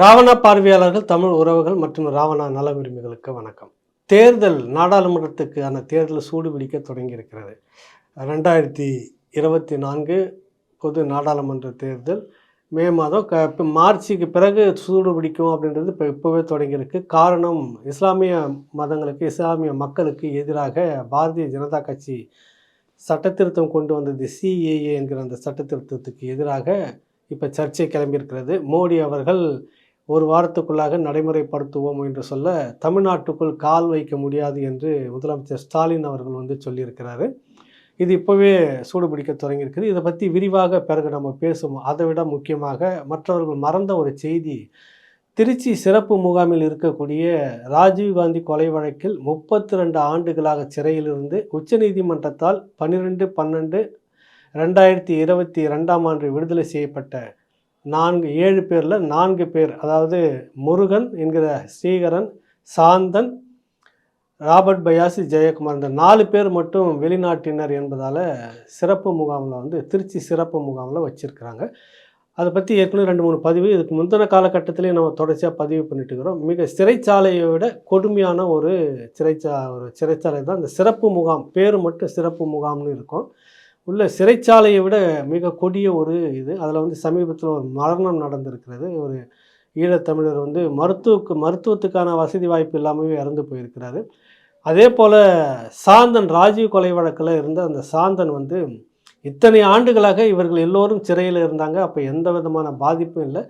ராவணா பார்வையாளர்கள் தமிழ் உறவுகள் மற்றும் ராவணா நல உரிமைகளுக்கு வணக்கம். தேர்தல் நாடாளுமன்றத்துக்கான தேர்தல் சூடு பிடிக்க தொடங்கியிருக்கிறது. ரெண்டாயிரத்தி இருபத்தி நான்கு பொது நாடாளுமன்ற தேர்தல் மே மாதம் க இப்போ மார்ச்சுக்கு பிறகு சூடு பிடிக்கும் அப்படின்றது இப்போ இப்போவே தொடங்கியிருக்கு. காரணம் இஸ்லாமிய மதங்களுக்கு இஸ்லாமிய மக்களுக்கு எதிராக பாரதிய ஜனதா கட்சி சட்டத்திருத்தம் கொண்டு வந்தது சிஏஏ என்கிற அந்த சட்டத்திருத்தத்துக்கு எதிராக இப்போ சர்ச்சை கிளம்பியிருக்கிறது. மோடி அவர்கள் ஒரு வாரத்துக்குள்ளாக நடைமுறைப்படுத்துவோம் என்று சொல்ல தமிழ்நாட்டுக்குள் கால் வைக்க முடியாது என்று முதலமைச்சர் ஸ்டாலின் அவர்கள் வந்து சொல்லியிருக்கிறாரு. இது இப்போவே சூடு பிடிக்க தொடங்கியிருக்குது. இதை பற்றி விரிவாக பிறகு நம்ம பேசுவோம். அதை விட முக்கியமாக மற்றவர்கள் மறந்த ஒரு செய்தி. திருச்சி சிறப்பு முகாமில் இருக்கக்கூடிய ராஜீவ்காந்தி கொலை வழக்கில் முப்பத்தி ரெண்டு ஆண்டுகளாக சிறையிலிருந்து உச்சநீதிமன்றத்தால் பன்னிரெண்டு பன்னெண்டு ரெண்டாயிரத்தி இருபத்தி ரெண்டாம் ஆண்டு விடுதலை செய்யப்பட்ட நான்கு ஏழு பேரில் நான்கு பேர். அதாவது முருகன் என்கிற ஸ்ரீகரன் சாந்தன் ராபர்ட் பயாசி ஜெயக்குமார் இந்த நாலு பேர் மட்டும் வெளிநாட்டினர் என்பதால் சிறப்பு முகாமில் வந்து திருச்சி சிறப்பு முகாமில் வச்சுருக்கிறாங்க. அதை பற்றி ஏற்கனவே ரெண்டு மூணு பதிவு இதுக்கு முந்தின காலகட்டத்திலே நம்ம தொடர்ச்சியாக பதிவு பண்ணிட்டு இருக்கிறோம் மிக சிறைச்சாலையை விட கொடுமையான ஒரு சிறைச்சா ஒரு சிறைச்சாலை தான் இந்த சிறப்பு முகாம். பேர் மட்டும் சிறப்பு முகாம்னு இருக்கும். உள்ள சிறைச்சாலையை விட மிக கொடிய ஒரு இது. அதில் வந்து சமீபத்தில் ஒரு மரணம் நடந்திருக்கிறது. ஒரு ஈழத்தமிழர் வந்து மருத்துவக்கு மருத்துவத்துக்கான வசதி வாய்ப்பு இல்லாமல் இறந்து போயிருக்கிறாரு. அதே போல் சாந்தன் ராஜீவ் கொலை வழக்கில் இருந்த அந்த சாந்தன் வந்து இத்தனை ஆண்டுகளாக இவர்கள் எல்லோரும் சிறையில் இருந்தாங்க. அப்போ எந்த விதமான பாதிப்பும் இல்லை.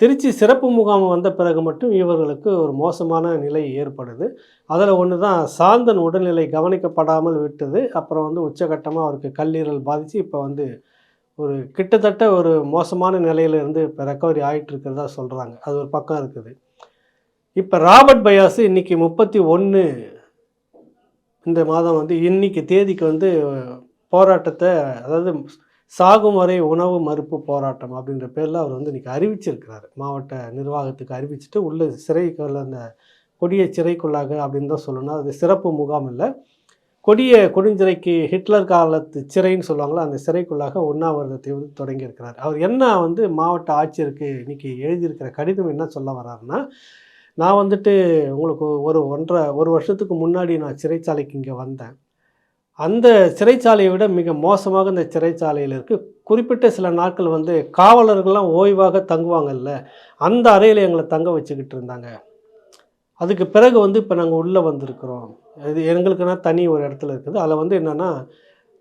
திருச்சி சிறப்பு முகாம் வந்த பிறகு மட்டும் இவர்களுக்கு ஒரு மோசமான நிலை ஏற்படுது. அதில் ஒன்று தான் சாந்தன் உடல்நிலை கவனிக்கப்படாமல் விட்டது. அப்புறம் வந்து உச்சகட்டமாக அவருக்கு கல்லீரல் பாதித்து இப்போ வந்து ஒரு கிட்டத்தட்ட ஒரு மோசமான நிலையிலிருந்து இப்போ ரெக்கவரி ஆகிட்டு இருக்கிறதா சொல்கிறாங்க அது ஒரு பக்கம் இருக்குது. இப்போ ராபர்ட் பயாசு இன்றைக்கி முப்பத்தி ஒன்று இந்த மாதம் வந்து இன்னைக்கு தேதிக்கு வந்து போராட்டத்தை அதாவது சாகும் வரை உணவு மறுப்பு போராட்டம் அப்படின்ற பேரில் அவர் வந்து இன்றைக்கி அறிவிச்சிருக்கிறார். மாவட்ட நிர்வாகத்துக்கு அறிவிச்சிட்டு உள்ள சிறைக்குள்ள அந்த கொடிய சிறைக்குள்ளாக அப்படின்னு தான் சொல்லணும் அது சிறப்பு முகாம் இல்லை. கொடிய கொடுஞ்சிறைக்கு ஹிட்லர் காலத்து சிறைன்னு சொல்லுவாங்களோ அந்த சிறைக்குள்ளாக உண்ணாவிரதத்தை வந்து தொடங்கியிருக்கிறார் அவர் என்ன வந்து மாவட்ட ஆட்சியருக்கு இன்றைக்கி எழுதியிருக்கிற கடிதம் என்ன சொல்ல வர்றாருன்னா நான் வந்துட்டு உங்களுக்கு ஒரு ஒன்றரை ஒரு வருஷத்துக்கு முன்னாடி நான் சிறைச்சாலைக்கு இங்கே வந்தேன். அந்த சிறைச்சாலையை விட மிக மோசமாக இந்த சிறைச்சாலையில் இருக்குது குறிப்பிட்ட சில நாட்கள் வந்து காவலர்கள்லாம் ஓய்வாக தங்குவாங்கல்ல அந்த அறையில் எங்களை தங்க வச்சுக்கிட்டு இருந்தாங்க. அதுக்கு பிறகு வந்து இப்போ நாங்கள் உள்ளே வந்திருக்கிறோம். இது எங்களுக்குன்னா தனி ஒரு இடத்துல இருக்குது. அதில் வந்து என்னென்னா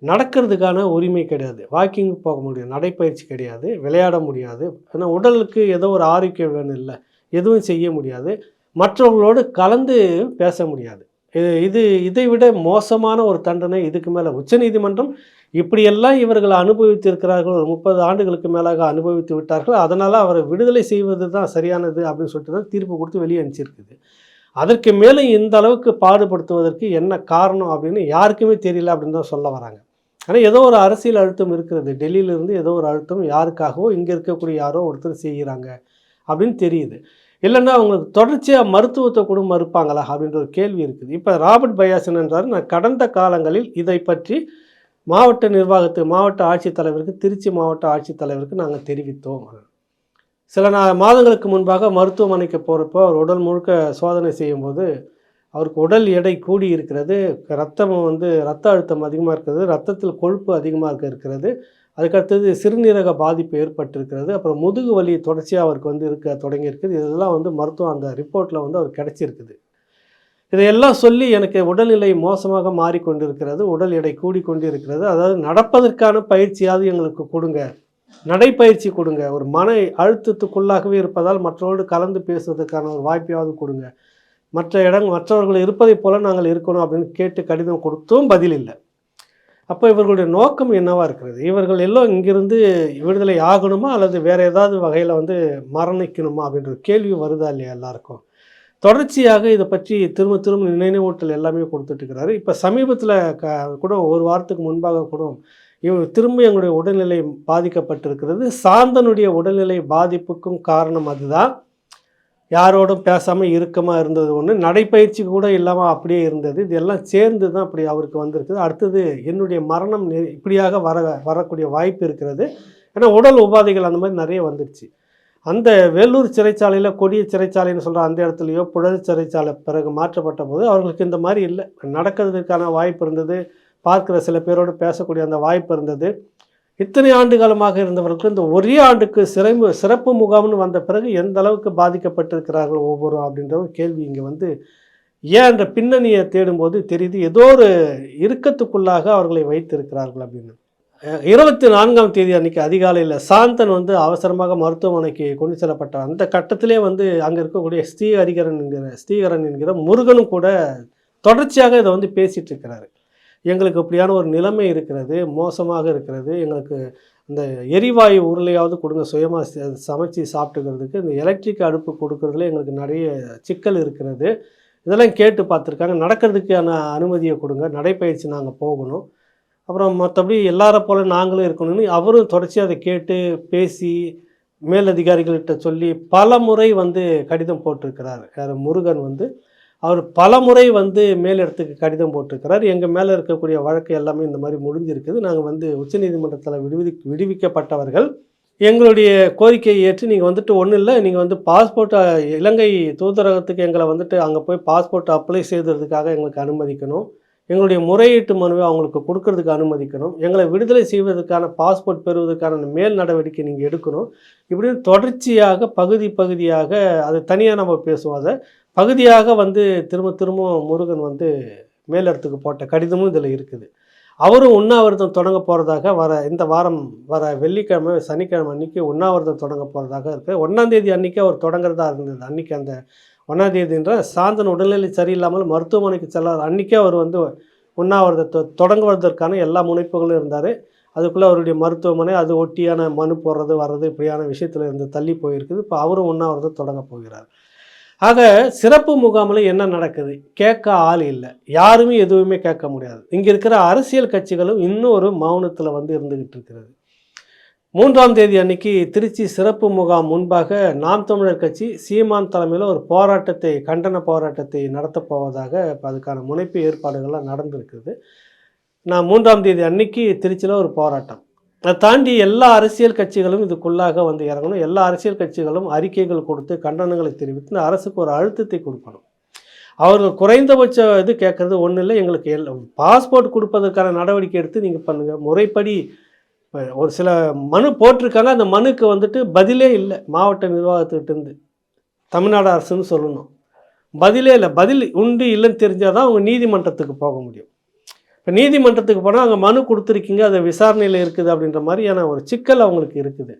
நடக்கிறதுக்கான உரிமை கிடையாது. வாக்கிங் போக முடியாது நடைப்பயிற்சி கிடையாது விளையாட முடியாது. ஏன்னா உடலுக்கு ஏதோ ஒரு ஆரோக்கியம் வேணும் இல்லை எதுவும் செய்ய முடியாது. மற்றவங்களோடு கலந்து பேச முடியாது. இது இது இதை விட மோசமான ஒரு தண்டனை இதுக்கு மேலே உச்சநீதிமன்றம் இப்படியெல்லாம் இவர்கள் அனுபவித்திருக்கிறார்கள் ஒரு முப்பது ஆண்டுகளுக்கு மேலாக அனுபவித்து விட்டார்கள் அதனால் அவரை விடுதலை செய்வது தான் சரியானது அப்படின்னு சொல்லிட்டு தான் தீர்ப்பு கொடுத்து வெளியே அனுப்பிச்சிருக்குது. அதற்கு மேலே இந்த அளவுக்கு பாடுபடுத்துவதற்கு என்ன காரணம் அப்படின்னு யாருக்குமே தெரியல அப்படின்னு தான் சொல்ல வராங்க. ஆனால் ஏதோ ஒரு அரசியல் அழுத்தம் இருக்கிறது. டெல்லியிலேருந்து ஏதோ ஒரு அழுத்தம் யாருக்காகவோ இங்கே இருக்கக்கூடிய யாரோ ஒருத்தர் செய்கிறாங்க அப்படின்னு தெரியுது. இல்லைன்னா அவங்களுக்கு தொடர்ச்சியாக மருத்துவத்தை கூட மறுப்பாங்களா அப்படின்ற ஒரு கேள்வி இருக்குது. இப்போ ராபர்ட் பயாசன் என்றார் நான் கடந்த காலங்களில் இதை பற்றி மாவட்ட நிர்வாகத்து மாவட்ட ஆட்சித்தலைவருக்கு திருச்சி மாவட்ட ஆட்சித்தலைவருக்கு நாங்கள் தெரிவித்தோம். சில நா மாதங்களுக்கு முன்பாக மருத்துவமனைக்கு போகிறப்போ அவர் உடல் முழுக்க சோதனை செய்யும்போது அவருக்கு உடல் எடை கூடி இருக்கிறது ரத்தம் வந்து ரத்த அழுத்தம் அதிகமாக இருக்கிறது ரத்தத்தில் கொழுப்பு அதிகமாக இருக்கிறது அதுக்கடுத்தது சிறுநீரக பாதிப்பு ஏற்பட்டிருக்கிறது. அப்புறம் முதுகு வலி தொடர்ச்சியாக அவருக்கு வந்து இருக்க தொடங்கியிருக்குது. இதெல்லாம் வந்து மருத்துவம் அந்த ரிப்போர்ட்டில் வந்து அவர் கிடச்சிருக்குது. இதையெல்லாம் சொல்லி எனக்கு உடல்நிலை மோசமாக மாறிக்கொண்டிருக்கிறது. உடல் எடை கூடிக்கொண்டு இருக்கிறது அதாவது நடப்பதற்கான பயிற்சியாவது எங்களுக்கு கொடுங்க. நடைப்பயிற்சி கொடுங்க. ஒரு மன அழுத்தத்துக்குள்ளாகவே இருப்பதால் மற்றவர்களோடு கலந்து பேசுவதற்கான ஒரு வாய்ப்பையாவது கொடுங்க. மற்ற இடங்கள் மற்றவர்கள் இருப்பதைப் போல நாங்கள் இருக்கணும் அப்படின்னு கேட்டு கடிதம் கொடுத்தும் பதில் இல்லை. அப்போ இவர்களுடைய நோக்கம் என்னவாக இருக்கிறது? இவர்கள் எல்லாம் இங்கிருந்து விடுதலை ஆகணுமா? அல்லது வேறு ஏதாவது வகையில் வந்து மரணிக்கணுமா? அப்படின்ற கேள்வி வருதா இல்லையா எல்லாருக்கும்? தொடர்ச்சியாக இதை பற்றி திரும்ப திரும்ப நினைவூட்டல் எல்லாமே கொடுத்துட்ருக்கிறாரு இப்போ சமீபத்தில் க கூட ஒரு வாரத்துக்கு முன்பாக கூட இவர் திரும்ப எங்களுடைய உடல்நிலை பாதிக்கப்பட்டிருக்கிறது. சாந்தனுடைய உடல்நிலை பாதிப்புக்கும் காரணம் அதுதான். யாரோடும் பேசாமல் இறுக்கமாக இருந்தது ஒன்று நடைப்பயிற்சி கூட இல்லாமல் அப்படியே இருந்தது. இதெல்லாம் சேர்ந்து தான் அப்படி அவருக்கு வந்திருக்குது. அடுத்தது என்னுடைய மரணம் இப்படியாக வர வரக்கூடிய வாய்ப்பு இருக்கிறது. ஏன்னா உடல் உபாதைகள் அந்த மாதிரி நிறைய வந்துடுச்சு. அந்த வேலூர் சிறைச்சாலையில் கொடிய சிறைச்சாலைன்னு சொல்கிற அந்த இடத்துலையோ புழல் சிறைச்சாலை பிறகு மாற்றப்பட்ட போது அவர்களுக்கு இந்த மாதிரி இல்லை. நடக்கிறதுக்கான வாய்ப்பு இருந்தது. பார்க்குற சில பேரோடு பேசக்கூடிய அந்த வாய்ப்பு இருந்தது. இத்தனை ஆண்டு காலமாக இருந்தவர்களுக்கு இந்த ஒரே ஆண்டுக்கு சிறை சிறப்பு முகாம்னு வந்த பிறகு எந்த அளவுக்கு பாதிக்கப்பட்டிருக்கிறார்கள் ஒவ்வொரு அப்படின்ற ஒரு கேள்வி இங்கே வந்து ஏன் என்ற பின்னணியை தேடும்போது தெரியுது. ஏதோ ஒரு இறுக்கத்துக்குள்ளாக அவர்களை வைத்திருக்கிறார்கள் அப்படின்னு. இருபத்தி நான்காம் தேதி அன்னைக்கு அதிகாலையில் சாந்தன் வந்து அவசரமாக மருத்துவமனைக்கு கொண்டு செல்லப்பட்டார். அந்த கட்டத்திலே வந்து அங்கே இருக்கக்கூடிய ஸ்ரீஹரிகரன் என்கிற ஸ்ரீஹரன் என்கிற முருகனும் கூட தொடர்ச்சியாக இதை வந்து பேசிகிட்டு இருக்கிறாரு. எங்களுக்கு இப்படியான ஒரு நிலைமை இருக்கிறது மோசமாக இருக்கிறது எங்களுக்கு இந்த எரிவாயு உருளையாவது கொடுங்க சுயமாக சமைச்சு சாப்பிட்டுக்கிறதுக்கு இந்த எலக்ட்ரிக் அடுப்பு கொடுக்கறதுல எங்களுக்கு நிறைய சிக்கல் இருக்கிறது. இதெல்லாம் கேட்டு பார்த்துருக்காங்க. நடக்கிறதுக்கான அனுமதியை கொடுங்க. நடைப்பயிற்சி நாங்கள் போகணும். அப்புறம் மற்றபடி எல்லாரை போல நாங்களும் இருக்கணும்னு அவரும் தொடர்ச்சியாக அதை கேட்டு பேசி மேலதிகாரிகள்கிட்ட சொல்லி பல முறை வந்து கடிதம் போட்டிருக்கிறார். யார் முருகன் வந்து அவர் பல முறை வந்து மேலிடத்துக்கு கடிதம் போட்டிருக்கிறார். எங்கள் மேலே இருக்கக்கூடிய வழக்கு எல்லாமே இந்த மாதிரி முடிஞ்சிருக்குது. நாங்கள் வந்து உச்சநீதிமன்றத்தில் விடுவி விடுவிக்கப்பட்டவர்கள். எங்களுடைய கோரிக்கையை ஏற்று நீங்கள் வந்துட்டு ஒன்றும் இல்லை. நீங்கள் வந்து பாஸ்போர்ட் இலங்கை தூதரகத்துக்கு எங்களை வந்துட்டு அங்கே போய் பாஸ்போர்ட் அப்ளை செய்ததுக்காக எங்களுக்கு அனுமதிக்கணும். எங்களுடைய முறையீட்டு மனுவை அவங்களுக்கு கொடுக்கறதுக்கு அனுமதிக்கணும். எங்களை விடுதலை செய்வதற்கான பாஸ்போர்ட் பெறுவதற்கான மேல் நடவடிக்கை நீங்கள் எடுக்கணும். இப்படின்னு தொடர்ச்சியாக பகுதி பகுதியாக அது தனியாக நம்ம பேசுவோம் அதை. பகுதியாக வந்து திரும்ப திரும்ப முருகன் வந்து மேலிடத்துக்கு போட்ட கடிதமும் இதில் இருக்குது. அவரும் உண்ணாவிரதம் தொடங்க போகிறதாக வர இந்த வாரம் வர வெள்ளிக்கிழமை சனிக்கிழமை அன்னைக்கு உண்ணாவிரதம் தொடங்க போகிறதாக இருக்குது ஒன்றாந்தேதி அன்றைக்கி அவர் தொடங்குறதா இருந்தது. அன்றைக்கி அந்த ஒன்றாந்தேதின்ற சாந்தன் உடல்நிலை சரியில்லாமல் மருத்துவமனைக்கு செல்லாத அன்றைக்கே அவர் வந்து உண்ணாவிரதத்தை தொடங்குவதற்கான எல்லா முனைப்புகளும் இருந்தார். அதுக்குள்ளே அவருடைய மருத்துவமனை அது ஒட்டியான மனு போடுறது வர்றது இப்படியான விஷயத்தில் இருந்து தள்ளி போயிருக்குது. இப்போ அவரும் உண்ணாவிரதம் தொடங்க போகிறார். ஆக சிறப்பு முகாமில் என்ன நடக்குது? கேட்க ஆள் இல்லை. யாருமே எதுவுமே கேட்க முடியாது. இங்கே இருக்கிற அரசியல் கட்சிகளும் இன்னும் ஒரு மௌனத்தில் வந்து இருந்துகிட்டு இருக்கிறது. மூன்றாம் தேதி அன்னைக்கு திருச்சி சிறப்பு முகாம் முன்பாக நாம் தமிழர் கட்சி சீமான் தலைமையில் ஒரு போராட்டத்தை கண்டன போராட்டத்தை நடத்தப் போவதாக அதுக்கான முனைப்பு ஏற்பாடுகள்லாம் நடந்திருக்குது. நான் மூன்றாம் தேதி அன்னைக்கு திருச்சியில் ஒரு போராட்டம். அதை தாண்டி எல்லா அரசியல் கட்சிகளும் இதுக்குள்ளாக வந்து இறங்கணும். எல்லா அரசியல் கட்சிகளும் அறிக்கைகள் கொடுத்து கண்டனங்களை தெரிவித்து அரசுக்கு ஒரு அழுத்தத்தை கொடுக்கணும். அவர்கள் குறைந்தபட்ச இது கேட்குறது ஒன்றும் இல்லை. எங்களுக்கு எல் பாஸ்போர்ட் கொடுப்பதற்கான நடவடிக்கை எடுத்து நீங்கள் பண்ணுங்கள் முறைப்படி ஒரு சில மனு போட்டிருக்காங்க. அந்த மனுக்கு வந்துட்டு பதிலே இல்லை. மாவட்ட நிர்வாகத்துக்கிட்டேருந்து தமிழ்நாடு அரசுன்னு சொல்லணும். பதிலே இல்லை. பதில் உண்டு இல்லைன்னு தெரிஞ்சால் தான் அவங்க நீதிமன்றத்துக்கு போக முடியும். இப்போ நீதிமன்றத்துக்கு போனால் அங்கே மனு கொடுத்துருக்கீங்க அது விசாரணையில் இருக்குது அப்படின்ற மாதிரியான ஒரு சிக்கல் அவங்களுக்கு இருக்குது.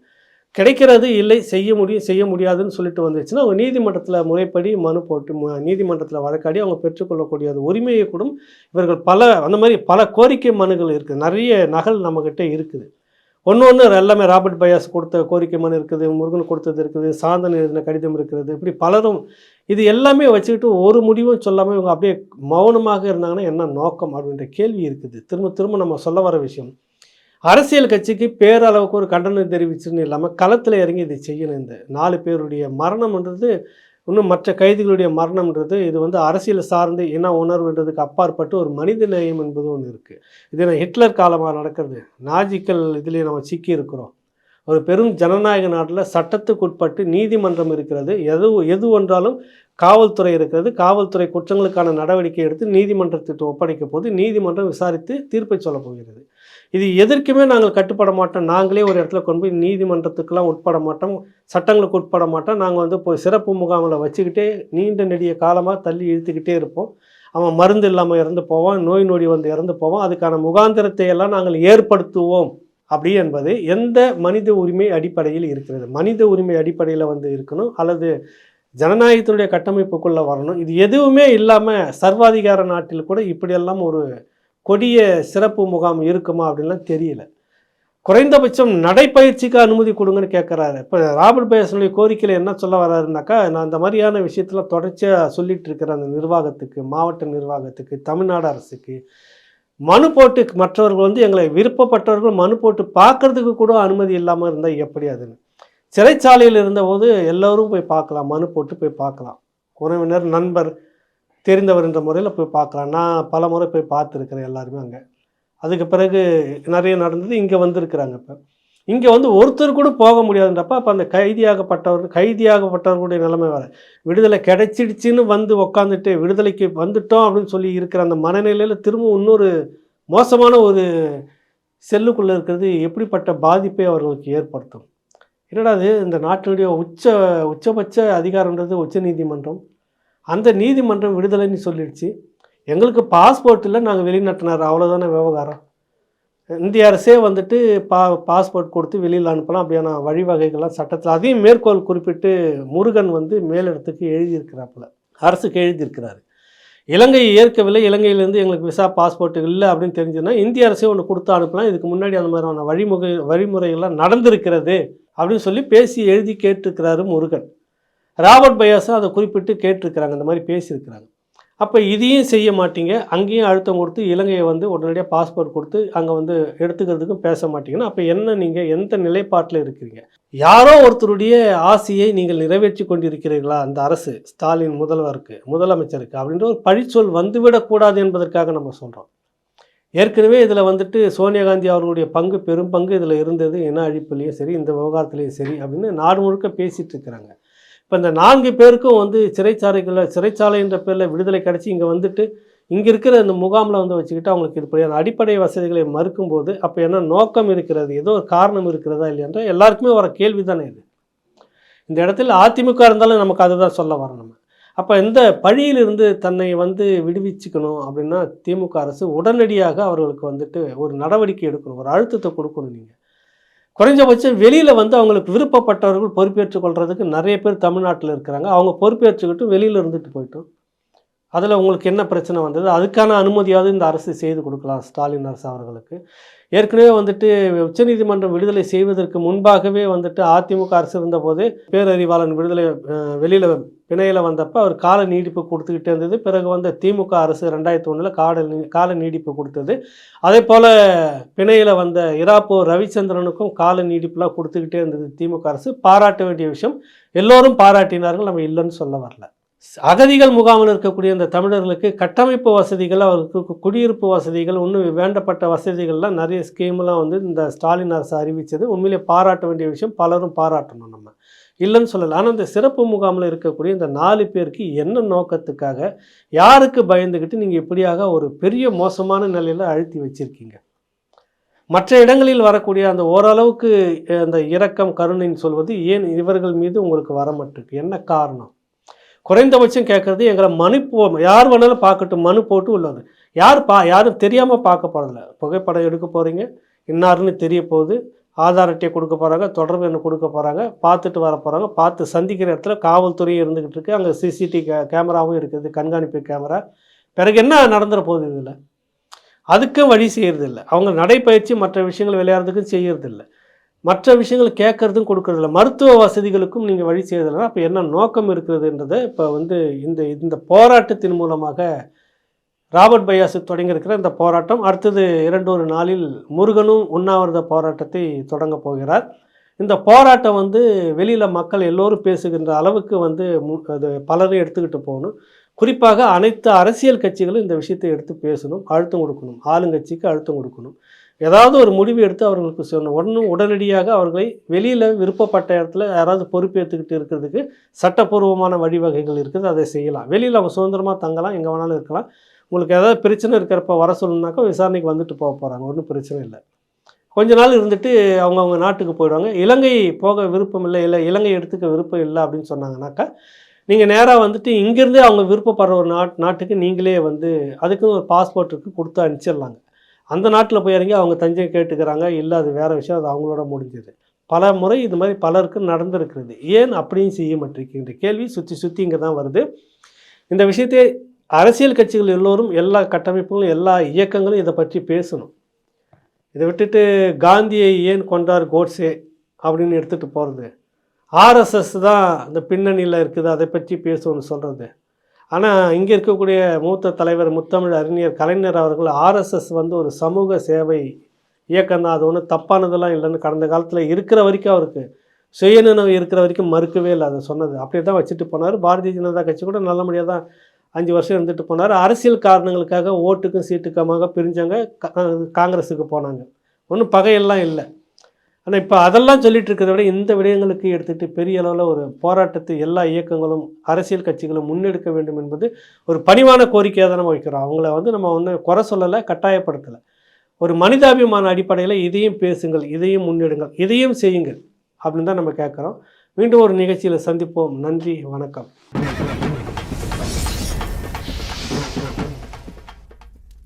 கிடைக்கிறது இல்லை செய்ய முடியும் செய்ய முடியாதுன்னு சொல்லிட்டு வந்துருச்சுன்னா அவங்க நீதிமன்றத்தில் முறைப்படி மனு போட்டு நீதிமன்றத்தில் வழக்காடி அவங்க பெற்றுக்கொள்ளக்கூடிய அது உரிமையை கூட இவர்கள் பல அந்த மாதிரி பல கோரிக்கை மனுகள் இருக்குது நிறைய நகல் நம்மக்கிட்ட இருக்குது. ஒன்று ஒன்று எல்லாமே ராபர்ட் பயாஸ் கொடுத்த கோரிக்கை மனு இருக்குது முருகன் கொடுத்தது இருக்குது சாந்தன் எழுதின கடிதம் இருக்கிறது இப்படி பலரும் இது எல்லாமே வச்சுக்கிட்டு ஒரு முடிவும் சொல்லாமல் இவங்க அப்படியே மௌனமாக இருந்தாங்கன்னா என்ன நோக்கம் அப்படின்ற கேள்வி இருக்குது. திரும்ப திரும்ப நம்ம சொல்ல வர விஷயம் அரசியல் கட்சிக்கு பேரளவுக்கு ஒரு கண்டனம் தெரிவிச்சுன்னு இல்லாமல் களத்தில் இறங்கி இதை செய்யணும். இந்த நாலு பேருடைய மரணம்ன்றது இன்னும் மற்ற கைதிகளுடைய மரணம்ன்றது இது வந்து அரசியல் சார்ந்து இன உணர்வுன்றதுக்கு அப்பாற்பட்டு ஒரு மனித நேயம் என்பது ஒன்று இருக்குது இது நான் ஹிட்லர் காலமாக நடக்கிறது? நாஜிக்கல் இதுலேயே நம்ம சிக்கி இருக்கிறோம். ஒரு பெரும் ஜனநாயக நாட்டில் சட்டத்துக்குட்பட்டு நீதிமன்றம் இருக்கிறது. எது எது ஒன்றாலும் காவல்துறை இருக்கிறது. காவல்துறை குற்றங்களுக்கான நடவடிக்கை எடுத்து நீதிமன்றத்திற்கு ஒப்படைக்க போது நீதிமன்றம் விசாரித்து தீர்ப்பை சொல்லப் போகிறது. இது எதற்குமே நாங்கள் கட்டுப்பட மாட்டோம். நாங்களே ஒரு இடத்துல கொண்டு போய் நீதிமன்றத்துக்கெல்லாம் உட்பட மாட்டோம். சட்டங்களுக்கு உட்பட மாட்டோம். நாங்கள் வந்து இப்போ சிறப்பு முகாமில் வச்சுக்கிட்டே நீண்ட நெடிய காலமாக தள்ளி இழுத்துக்கிட்டே இருப்போம். அவன் மருந்து இல்லாமல் இறந்து போவான். நோய் நொடி வந்து இறந்து போவான். அதுக்கான முகாந்திரத்தை எல்லாம் நாங்கள் ஏற்படுத்துவோம். அப்படி என்பது எந்த மனித உரிமை அடிப்படையில் இருக்கிறது? மனித உரிமை அடிப்படையில் வந்து இருக்கணும். அல்லது ஜனநாயகத்தினுடைய கட்டமைப்புக்குள்ளே வரணும். இது எதுவுமே இல்லாமல் சர்வாதிகார நாட்டில் கூட இப்படியெல்லாம் ஒரு கொடிய சிறப்பு முகாம் இருக்குமா அப்படின்லாம் தெரியல. குறைந்தபட்சம் நடைப்பயிற்சிக்கு அனுமதி கொடுங்கன்னு கேட்குறாரு இப்போ ராபர்ட் பயசனுடைய கோரிக்கையில் என்ன சொல்ல வர்றாருனாக்கா நான் அந்த மாதிரியான விஷயத்தில் தொடர்ச்சியாக சொல்லிகிட்டு இருக்கிற அந்த நிர்வாகத்துக்கு மாவட்ட நிர்வாகத்துக்கு தமிழ்நாடு அரசுக்கு மனு போட்டு மற்றவர்கள் வந்து எங்களை விருப்பப்பட்டவர்கள் மனு போட்டு பார்க்கறதுக்கு கூட அனுமதி இல்லாமல் இருந்தால் எப்படி அதுன்னு சிறைச்சாலையில் இருந்தபோது எல்லோரும் போய் பார்க்கலாம் மனு போட்டு போய் பார்க்கலாம். உறவினர் நண்பர் தெரிந்தவர் என்ற முறையில் போய் பார்க்கலாம். நான் பல முறை போய் பார்த்துருக்குறேன் எல்லாருமே அங்கே. அதுக்கு பிறகு நிறைய நடந்தது இங்கே வந்திருக்கிறாங்க இப்போ. இங்கே வந்து ஒருத்தர் கூட போக முடியாதுன்றப்ப அப்போ அந்த கைதியாகப்பட்டவர் கைதியாகப்பட்டவர்களுடைய நிலைமை வேறு. விடுதலை கிடைச்சிடுச்சின்னு வந்து உக்காந்துட்டு விடுதலைக்கு வந்துட்டோம் அப்படின்னு சொல்லி இருக்கிற அந்த மனநிலையில் திரும்ப இன்னொரு மோசமான ஒரு செல்லுக்குள்ளே இருக்கிறது எப்படிப்பட்ட பாதிப்பை அவர்களுக்கு ஏற்படுத்தும். என்னடா அது இந்த நாட்டினுடைய உச்ச உச்சபட்ச அதிகாரன்றது உச்ச நீதிமன்றம். அந்த நீதிமன்றம் விடுதலைன்னு சொல்லிடுச்சு. எங்களுக்கு பாஸ்போர்ட் இல்லை நாங்கள் வெளிநாட்டினார். அவ்வளோதானே விவகாரம். இந்திய அரசே வந்துட்டு பா பாஸ்போர்ட் கொடுத்து வெளியில் அனுப்பலாம். அப்படியான வழிவகைகள்லாம் சட்டத்தில் அதையும் மேற்கோள் குறிப்பிட்டு முருகன் வந்து மேலிடத்துக்கு எழுதியிருக்கிறாப்புல. அரசுக்கு எழுதியிருக்கிறாரு. இலங்கை ஏற்கவில்லை. இலங்கையிலேருந்து எங்களுக்கு விசா பாஸ்போர்ட் இல்லை அப்படின்னு தெரிஞ்சுன்னா இந்திய அரசே ஒன்று கொடுத்து அனுப்பலாம். இதுக்கு முன்னாடி அந்த மாதிரியான வழிமுறை வழிமுறைகள்லாம் நடந்திருக்கிறது அப்படின்னு சொல்லி பேசி எழுதி கேட்டிருக்கிறாரு முருகன். ராபர்ட் பயாஸும் அதை குறிப்பிட்டு கேட்டிருக்கிறாங்க இந்த மாதிரி பேசியிருக்கிறாங்க. அப்போ இதையும் செய்ய மாட்டீங்க. அங்கேயும் அழுத்தம் கொடுத்து இலங்கையை வந்து உடனடியாக பாஸ்போர்ட் கொடுத்து அங்கே வந்து எடுத்துக்கிறதுக்கும் பேச மாட்டீங்கன்னா அப்போ என்ன நீங்கள் எந்த நிலைப்பாட்டில் இருக்கிறீங்க? யாரோ ஒருத்தருடைய ஆசையை நீங்கள் நிறைவேற்றி கொண்டிருக்கிறீர்களா? அந்த அரசு ஸ்டாலின் முதல்வருக்கு முதலமைச்சருக்கு அப்படின்ற ஒரு பழிச்சொல் வந்துவிடக்கூடாது என்பதற்காக நம்ம சொல்கிறோம் ஏற்கனவே இதில் வந்துட்டு சோனியா காந்தி அவர்களுடைய பங்கு பெரும் பங்கு இதில் இருந்தது. இன அழிப்புலேயும் சரி இந்த விவகாரத்துலேயும் சரி அப்படின்னு நாடு முழுக்க பேசிகிட்டு இருக்கிறாங்க. இப்போ இந்த நான்கு பேருக்கும் வந்து சிறைச்சாலைகளில் சிறைச்சாலைன்ற பேரில் விடுதலை கிடச்சி இங்கே வந்துட்டு இங்கே இருக்கிற இந்த முகாமில் வந்து வச்சுக்கிட்டு அவங்களுக்கு இதுபடியான அடிப்படை வசதிகளை மறுக்கும்போது அப்போ என்ன நோக்கம் இருக்கிறது? ஏதோ ஒரு காரணம் இருக்கிறதா இல்லையன்ற எல்லாருக்குமே வர கேள்வி தானே இது. இந்த இடத்துல அதிமுக இருந்தாலும் நமக்கு அதுதான் சொல்ல வரோம் நம்ம. அப்போ இந்த பழியிலிருந்து தன்னை வந்து விடுவிச்சுக்கணும் அப்படின்னா திமுக அரசு உடனடியாக அவர்களுக்கு வந்துட்டு ஒரு நடவடிக்கை எடுக்கணும். ஒரு அழுத்தத்தை கொடுக்கணும் நீங்கள் குறைஞ்சபட்சம் வெளியில் வந்து அவங்களுக்கு விருப்பப்பட்டவர்கள் பொறுப்பேற்றுக் கொள்றதுக்கு நிறைய பேர் தமிழ்நாட்டில் இருக்கிறாங்க. அவங்க பொறுப்பேற்றுக்கிட்டு வெளியில் இருந்துட்டு போயிட்டோம். அதில் உங்களுக்கு என்ன பிரச்சனை வந்தது? அதுக்கான அனுமதியாவது இந்த அரசு செய்து கொடுக்கலாம் ஸ்டாலின் அரசு அவர்களுக்கு. ஏற்கனவே வந்துட்டு உச்சநீதிமன்றம் விடுதலை செய்வதற்கு முன்பாகவே வந்துட்டு அதிமுக அரசு இருந்தபோது பேரறிவாளன் விடுதலை வெளியில் பிணையில் வந்தப்போ அவர் கால நீடிப்பு கொடுத்துக்கிட்டே இருந்தது. பிறகு வந்த திமுக அரசு ரெண்டாயிரத்தி ஒன்றில் கால கால நீடிப்பு கொடுத்தது. அதே போல் பிணையில் வந்த இராப்போ ரவிச்சந்திரனுக்கும் கால நீடிப்புலாம் கொடுத்துக்கிட்டே இருந்தது திமுக அரசு. பாராட்ட வேண்டிய விஷயம் எல்லோரும் பாராட்டினார்கள் நம்ம இல்லைன்னு சொல்ல வரல. அகதிகள் முகாமில் இருக்கக்கூடிய இந்த தமிழர்களுக்கு கட்டமைப்பு வசதிகள் அவருக்கு குடியிருப்பு வசதிகள் இன்னும் வேண்டப்பட்ட வசதிகள்லாம் நிறைய ஸ்கீம்லாம் வந்து இந்த ஸ்டாலின் அரசு அறிவித்தது உண்மையிலே பாராட்ட வேண்டிய விஷயம் பலரும் பாராட்டணும் நம்ம. இல்லைன்னு சொல்லலை. ஆனால் இந்த சிறப்பு முகாமில் இருக்கக்கூடிய இந்த நாலு பேருக்கு என்ன நோக்கத்துக்காக யாருக்கு பயந்துக்கிட்டு நீங்கள் இப்படியாக ஒரு பெரிய மோசமான நிலையில் அழுத்தி வச்சுருக்கீங்க? மற்ற இடங்களில் வரக்கூடிய அந்த ஓரளவுக்கு அந்த இரக்கம் கருணைன்னு சொல்வது ஏன் இவர்கள் மீது உங்களுக்கு வர மாட்டிருக்கு என்ன காரணம்? குறைந்தபட்சம் கேட்குறது எங்களை மனு போ யார் வேணாலும் பார்க்கட்டும் மனு போட்டு உள்ளது யார் பா யாரும் தெரியாமல் பார்க்க போகிறதில்ல புகைப்படம் எடுக்க போகிறீங்க இன்னாருன்னு தெரிய போகுது ஆதார் அட்டையை கொடுக்க போகிறாங்க தொடர்பு என்ன கொடுக்க போகிறாங்க பார்த்துட்டு வர போகிறாங்க பார்த்து சந்திக்கிற இடத்துல காவல்துறையும் இருந்துக்கிட்டு இருக்குது அங்கே சிசிடிவி கே கேமராவும் இருக்குது கண்காணிப்பு கேமரா. பிறகு என்ன நடந்துட போகுது இதில்? அதுக்கும் வழி செய்கிறதில்ல அவங்க நடைப்பயிற்சி மற்ற விஷயங்கள் விளையாடுறதுக்கும் செய்கிறதில்ல மற்ற விஷயங்கள் கேட்கறதும் கொடுக்கறதில்ல. மருத்துவ வசதிகளுக்கும் நீங்கள் வழி செய்யறதுனா அப்போ என்ன நோக்கம் இருக்கிறதுன்றதை இப்போ வந்து இந்த இந்த போராட்டத்தின் மூலமாக ராபர்ட் பையாசு தொடங்கியிருக்கிற இந்த போராட்டம். அடுத்தது இரண்டு ஒரு நாளில் முருகனும் உண்ணாவிரத போராட்டத்தை தொடங்க போகிறார். இந்த போராட்டம் வந்து வெளியில் மக்கள் எல்லோரும் பேசுகின்ற அளவுக்கு வந்து அது பலரும் எடுத்துக்கிட்டு போகணும். குறிப்பாக அனைத்து அரசியல் கட்சிகளும் இந்த விஷயத்தை எடுத்து பேசணும் அழுத்தம் கொடுக்கணும். ஆளுங்கட்சிக்கு அழுத்தம் கொடுக்கணும். ஏதாவது ஒரு முடிவு எடுத்து அவர்களுக்கு சொல்லணும். ஒன்றும் உடனடியாக அவர்களை வெளியில் விருப்பப்பட்ட இடத்துல யாராவது பொறுப்பேற்றுக்கிட்டு இருக்கிறதுக்கு சட்டப்பூர்வமான வழிவகைகள் இருக்குது அதை செய்யலாம். வெளியில் அவங்க சுதந்திரமாக தங்கலாம் எங்கே வேணாலும் இருக்கலாம். உங்களுக்கு ஏதாவது பிரச்சனை இருக்கிறப்ப வர சொல்லணுனாக்கா விசாரணைக்கு வந்துட்டு போக போகிறாங்க ஒன்றும் பிரச்சனை இல்லை. கொஞ்ச நாள் இருந்துட்டு அவங்க அவங்க நாட்டுக்கு போயிடுவாங்க. இலங்கை போக விருப்பம் இல்லை இல்லை இலங்கை எடுத்துக்க விருப்பம் இல்லை அப்படின்னு சொன்னாங்கனாக்கா நீங்கள் நேராக வந்துட்டு இங்கேருந்தே அவங்க விருப்பப்படுற ஒரு நாட் நாட்டுக்கு நீங்களே வந்து அதுக்குன்னு ஒரு பாஸ்போர்ட்டுக்கு கொடுத்து அனுப்பிச்சிடலாங்க. அந்த நாட்டில் போய் இறங்கி அவங்க தஞ்சை கேட்டுக்கிறாங்க. இல்லை அது வேறு விஷயம். அது அவங்களோட முடிஞ்சது. பல முறை இது மாதிரி பலருக்கு நடந்திருக்கிறது. ஏன் அப்படியும் செய்ய மாட்டிருக்கின்ற கேள்வி சுற்றி சுற்றி இங்கே தான் வருது. இந்த விஷயத்தை அரசியல் கட்சிகள் எல்லோரும் எல்லா கட்டமைப்புகளும் எல்லா இயக்கங்களும் இதை பற்றி பேசணும். இதை விட்டுட்டு காந்தியை ஏன் கொண்டார் கோட்ஸே அப்படின்னு எடுத்துகிட்டு போகிறது ஆர்எஸ்எஸ் தான் இந்த பின்னணியில் இருக்குது. அதை பற்றி பேசணும்னு சொல்கிறது ஆனால் இங்கே இருக்கக்கூடிய மூத்த தலைவர் முத்தமிழ் அறிஞர் கலைஞர் அவர்கள் ஆர்எஸ்எஸ் வந்து ஒரு சமூக சேவை இயக்கம் தான். அது ஒன்றும் தப்பானதெல்லாம் இல்லைன்னு கடந்த காலத்தில் இருக்கிற வரைக்கும் அவருக்கு சுயநினைவு இருக்கிற வரைக்கும் மறுக்கவே இல்லை. அதை சொன்னது. அப்படியே தான் வச்சுட்டு போனார். பாரதிய ஜனதா கட்சி கூட நல்ல முடியாக தான் அஞ்சு வருஷம் இருந்துட்டு போனார். அரசியல் காரணங்களுக்காக ஓட்டுக்கும் சீட்டுக்கமாக பிரிஞ்சவங்க காங்கிரஸுக்கு போனாங்க. ஒன்றும் பகையெல்லாம் இல்லை. ஆனால் இப்போ அதெல்லாம் சொல்லிட்டு இருக்கிறத விட இந்த விடயங்களுக்கு எடுத்துகிட்டு பெரிய அளவில் ஒரு போராட்டத்தை எல்லா இயக்கங்களும் அரசியல் கட்சிகளும் முன்னெடுக்க வேண்டும் என்பது ஒரு பணிவான கோரிக்கையாக தான் நம்ம வைக்கிறோம். அவங்கள வந்து நம்ம ஒன்று குறை சொல்லலை கட்டாயப்படுத்தலை. ஒரு மனிதாபிமான அடிப்படையில் இதையும் பேசுங்கள் இதையும் முன்னெடுங்கள் இதையும் செய்யுங்கள் அப்படின்னு தான் நம்ம கேட்குறோம். மீண்டும் ஒரு நிகழ்ச்சியில் சந்திப்போம். நன்றி வணக்கம்.